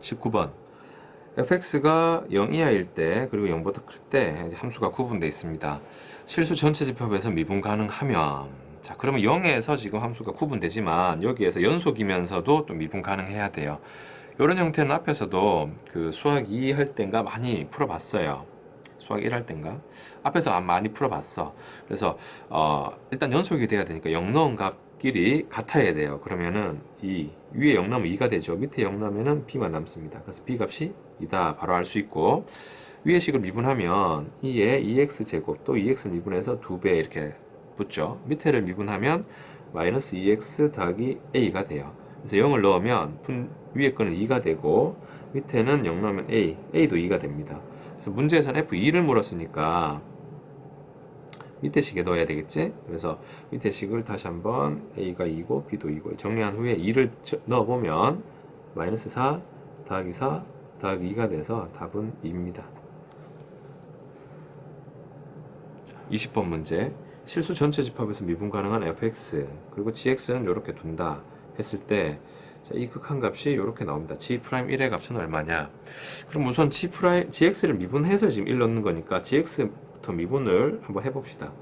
19번 fx가 0 이하일 때 그리고 0보다 클 때 함수가 구분되어 있습니다. 실수 전체 집합에서 미분 가능하면 자 그러면 0에서 지금 함수가 구분되지만 여기에서 연속이면서도 또 미분 가능해야 돼요. 이런 형태는 앞에서도 그 수학 2할 땐가 많이 풀어봤어요. 수학 1할 땐가 앞에서 아- 많이 풀어봤어. 그래서 어, 일단 연속이 돼야 되니까 0 넣은 값 끼리 같아야 돼요. 그러면은 이 위에 0 넣으면 2가 되죠. 밑에 0 넣으면은 b만 남습니다. 그래서 b 값이 2다 바로 알 수 있고 위에 식을 미분하면 2에 2x 제곱 또 2x 미분해서 2배 이렇게 붙죠. 밑에를 미분하면 마이너스 2x 더하기 a가 돼요. 그래서 0을 넣으면 분- 위에 거는 2가 되고 밑에는 0 넣으면 a, a도 2가 됩니다. 그래서 문제에서는 f2를 물었으니까 밑에 식에 넣어야 되겠지? 그래서 밑에 식을 다시 한번 a가 2고 b도 2고 정리한 후에 2를 넣어보면 마이너스 4 더하기 4 더하기 2가 돼서 답은 2입니다. 20번 문제 실수 전체 집합에서 미분 가능한 fx 그리고 gx는 이렇게 둔다 했을 때 자, 이 극한 값이 이렇게 나옵니다. g'1의 값은 얼마냐? 그럼 우선 g', gx를 미분해서 지금 1 넣는 거니까 gx 부터 미분을 한번 해봅시다.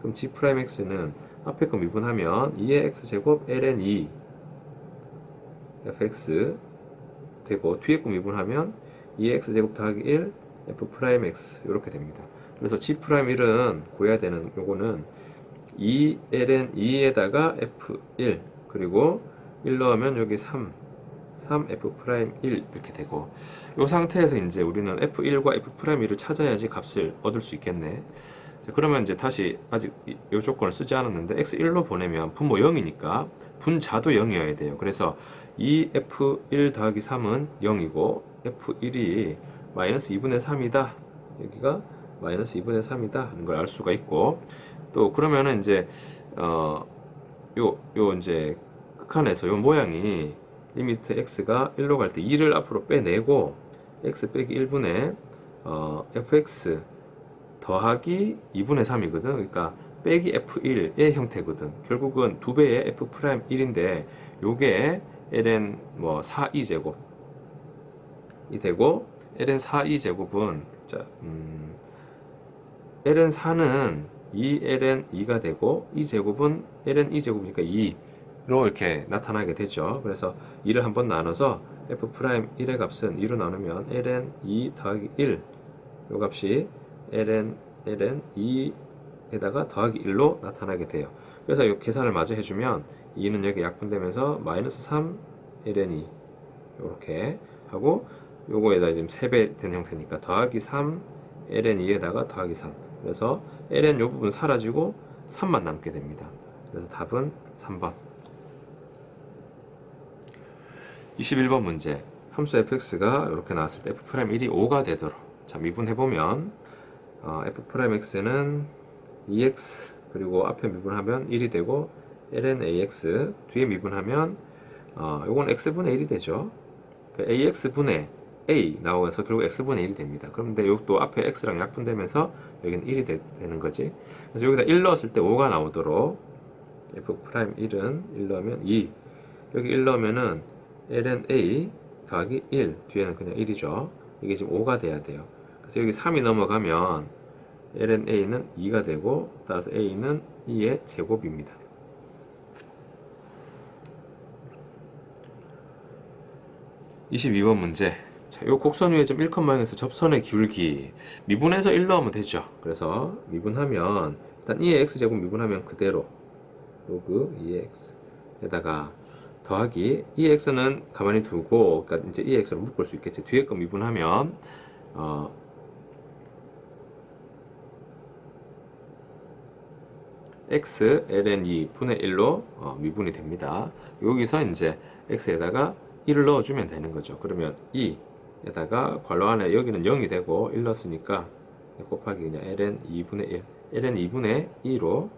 그럼 g'x는 앞에 거 미분하면 2의 x제곱 ln 2 fx 되고 뒤에 거 미분하면 2의 x제곱 더하기 1 f'x 이렇게 됩니다. 그래서 g'1은 구해야 되는 요거는 2ln 2에다가 f1 그리고 1 넣으면 여기 3 3f'1 이렇게 되고 이 상태에서 이제 우리는 f1과 f'1을 찾아야지 값을 얻을 수 있겠네. 자, 그러면 이제 다시 아직 이, 이 조건을 쓰지 않았는데 x1로 보내면 분모 0이니까 분자도 0이어야 돼요. 그래서 2f1 더하기 3은 0이고 f1이 마이너스 2분의 3이다. 여기가 마이너스 2분의 3이다 하는 걸 알 수가 있고 또 그러면은 이제 어요 요 이제 극한에서 요 모양이 리미트 x가 1로 갈 때 2를 앞으로 빼내고 x 빼기 1분의 어, fx 더하기 2분의 3이거든. 그러니까 빼기 f1의 형태거든. 결국은 두 배의 f 프라임 1인데 요게 ln 뭐 4e 제곱이 되고 ln 4e 제곱은 자 음, ln 4는 2ln 2가 되고 이 제곱은 ln 2 제곱이니까 2 로 이렇게 나타나게 되죠. 그래서 2를 한번 나눠서 f 프라임 1의 값은 2로 나누면 ln 2 더하기 1 요 값이 ln ln 2에다가 더하기 1로 나타나게 돼요. 그래서 이 계산을 마저 해주면 2는 여기 약분되면서 마이너스 3 ln 2 이렇게 하고 요거에다 지금 3배 된 형태니까 더하기 3 ln 2에다가 더하기 3 그래서 ln 요 부분 사라지고 3만 남게 됩니다. 그래서 답은 3번 21번 문제. 함수 fx가 이렇게 나왔을 때 f'1이 5가 되도록. 자 미분해보면 어, f'x는 2x 그리고 앞에 미분하면 1이 되고 ln ax 뒤에 미분하면 어, 요건 x분의 1이 되죠. 그 ax분의 a 나오면서 결국 x분의 1이 됩니다. 그런데 요것도 앞에 x랑 약분되면서 여기는 1이 되, 는 거지. 그래서 여기다 1 넣었을 때 5가 나오도록 f'1은 1 넣으면 2 여기 1 넣으면은 ln a 더하기 1 뒤에는 그냥 1이죠. 이게 지금 5가 돼야 돼요. 그래서 여기 3이 넘어가면 ln a는 2가 되고 따라서 a는 2의 제곱입니다. (22번) 문제. 자, 요 곡선 위에 좀 1컷망에서 접선의 기울기 미분해서 1 넣으면 되죠. 그래서 미분하면 일단 2의 x제곱 미분하면 그대로 로그 2의 x에다가 더하기 2x는 가만히 두고 그러니까 이제 2x로 묶을 수 있겠지 뒤에 거 미분하면 어, x ln 2 분의 1로 어, 미분이 됩니다. 여기서 이제 x에다가 1을 넣어주면 되는 거죠. 그러면 2에다가 괄호 안에 여기는 0이 되고 1 넣었으니까 곱하기 그냥 ln 2분의 1 ln 2분의 2로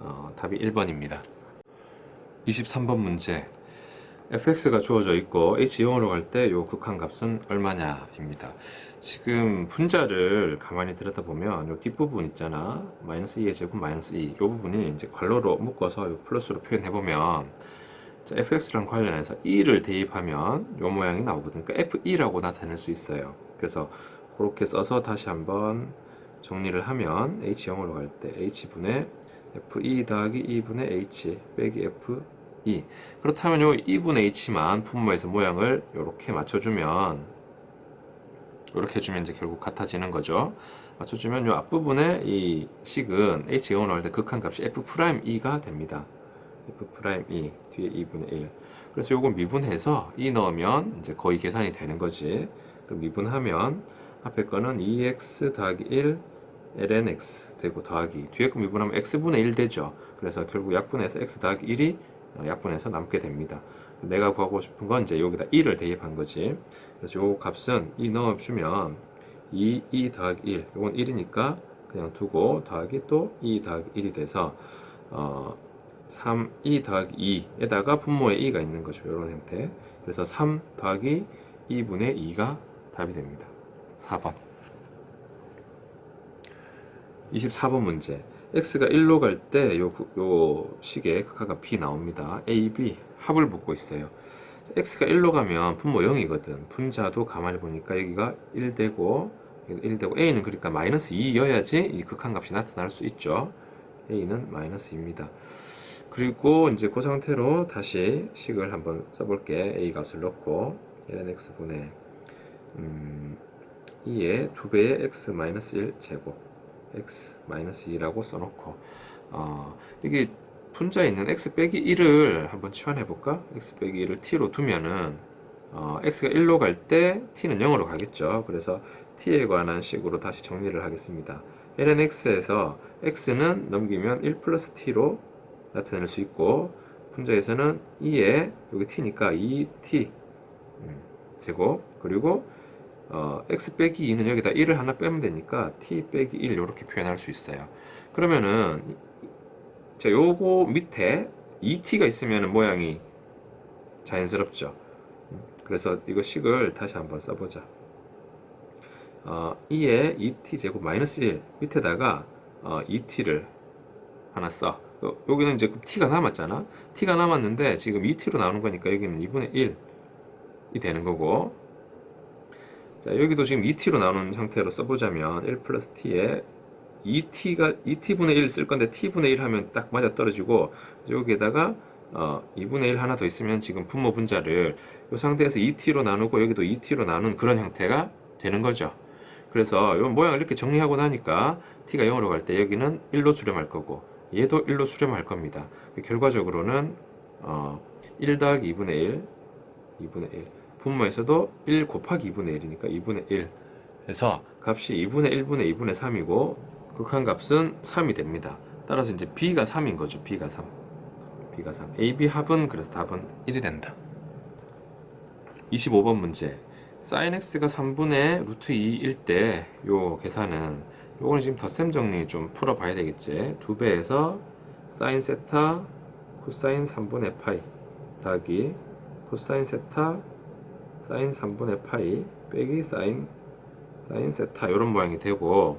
어, 답이 1번입니다. 23번 문제 fx가 주어져 있고 h0으로 갈 때 요 극한 값은 얼마냐 입니다. 지금 분자를 가만히 들여다보면 요 뒷부분 있잖아. 마이너스 2의 제곱 마이너스 2. 요 부분이 이제 괄호로 묶어서 요 플러스로 표현해 보면 자, fx랑 관련해서 e를 대입하면 요 모양이 나오거든요. 그러니까 fe라고 나타낼 수 있어요. 그래서 그렇게 써서 다시 한번 정리를 하면 h 0으로 갈 때 h분의 fe 더하기 2분의 h 빼기 fe 그렇다면 요 2분의 h만 분모에서 모양을 이렇게 맞춰주면 이렇게 해주면 이제 결국 같아지는 거죠. 맞춰주면 요 앞부분에 이 식은 h 0으로 갈때 극한값이 f 프라임 e가 됩니다. f 프라임 e 뒤에 2분의 1 그래서 요거 미분해서 e 넣으면 이제 거의 계산이 되는 거지 그럼 미분하면 앞에 거는 2x 더하기 1 ln x 되고 더하기 뒤에 거 미분하면 x분의 1 되죠 그래서 결국 약분해서 x 더하기 1이 약분해서 남게 됩니다 내가 구하고 싶은 건 이제 여기다 1을 대입한 거지 그래서 요 값은 2 넣어주면 2, 2 더하기 1 요건 1이니까 그냥 두고 더하기 또 2 더하기 1이 돼서 어 3, 2 더하기 2에다가 분모에 2가 있는 거죠. 이런 형태. 그래서 3 더하기 2분의 2가 답이 됩니다. 4번. 24번 문제. X가 1로 갈 때 요, 요 식의 극화가 b 나옵니다. a, b 합을 붙고 있어요. x가 1로 가면 분모 0이거든. 분자도 가만히 보니까 여기가 1 되고 1 되고 a는 그러니까 마이너스 2여야지 이 극한값이 나타날 수 있죠. a는 마이너스 2입니다. 그리고 이제 그 상태로 다시 식을 한번 써볼게. a 값을 넣고 ln x 분의 음, 2의 2배의 x 마이너스 1 제곱 x 마이너스 2라고 써놓고 어, 이게 분자에 있는 x 빼기 1을 한번 치환해 볼까? x 빼기 1을 t로 두면은 어, x가 1로 갈 때 t는 0으로 가겠죠. 그래서 t에 관한 식으로 다시 정리를 하겠습니다. ln x에서 x는 넘기면 1 플러스 t로 나타낼 수 있고 분자에서는 2에 여기 t니까 2t 음, 제곱 그리고 어, x 빼기 2는 여기다 1을 하나 빼면 되니까 t 빼기 1 이렇게 표현할 수 있어요. 그러면은 자 요거 밑에 2t가 있으면 모양이 자연스럽죠. 음, 그래서 이거 식을 다시 한번 써보자. 어, 2에 2t 제곱 마이너스 1 밑에다가 어, 2t를 하나 써. 어, 여기는 이제 t가 남았잖아. t가 남았는데 지금 2t로 나오는 거니까 여기는 2분의 1이 되는 거고. 자, 여기도 지금 2t로 나오는 형태로 써보자면 1 플러스 t에 2t가 2t분의 1 쓸 건데 t분의 1 하면 딱 맞아 떨어지고 여기에다가 어, 2분의 1 하나 더 있으면 지금 분모 분자를 이 상태에서 2t로 나누고 여기도 2t로 나눈 그런 형태가 되는 거죠. 그래서 이 모양을 이렇게 정리하고 나니까 t가 0으로 갈 때 여기는 1로 수렴할 거고 얘도 1로 수렴할 겁니다. 결과적으로는 어, 1 더하기 2분의 1, 2분의 1. 분모에서도 1 곱하기 2분의 1이니까 2분의 1. 해서 값이 2분의 1분의 2분의 3이고 극한값은 3이 됩니다. 따라서 이제 b가 3인 거죠. b가 3. b가 3. AB 합은 그래서 답은 1이 된다. 25번 문제. sin x가 3분의 루트 2일 때 요 계산은 요거는 지금 덧셈 정리 좀 풀어봐야 되겠지. 2배에서 sin 세타 코사인 3분의 파이 더하기 코사인 세타 사인 3분의 파이 빼기 사인 사인 세타 이런 모양이 되고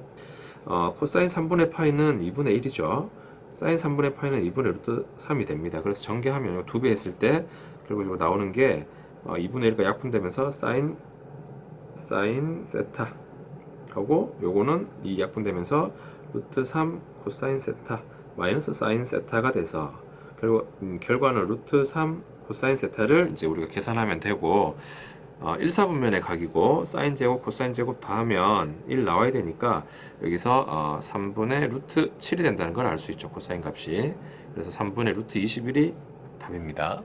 어, 코사인 3분의 파이는 2분의 1이죠. 사인 3분의 파이는 2분의 루트 3이 됩니다. 그래서 전개하면 2배 했을 때 결국 나오는 게 어, 2분의 1과 약분되면서 사인 사인 세타 하고 요거는 이 약분되면서 루트 3 코사인 세타 마이너스 사인 세타가 돼서 결국 음, 결과는 루트 3 코사인 세타를 이제 우리가 계산하면 되고 어, 1, 4분면의 각이고 사인 제곱 코사인 제곱 다 하면 1 나와야 되니까 여기서 어, 3분의 루트 7이 된다는 걸 알 수 있죠 코사인 값이. 그래서 3분의 루트 21이 답입니다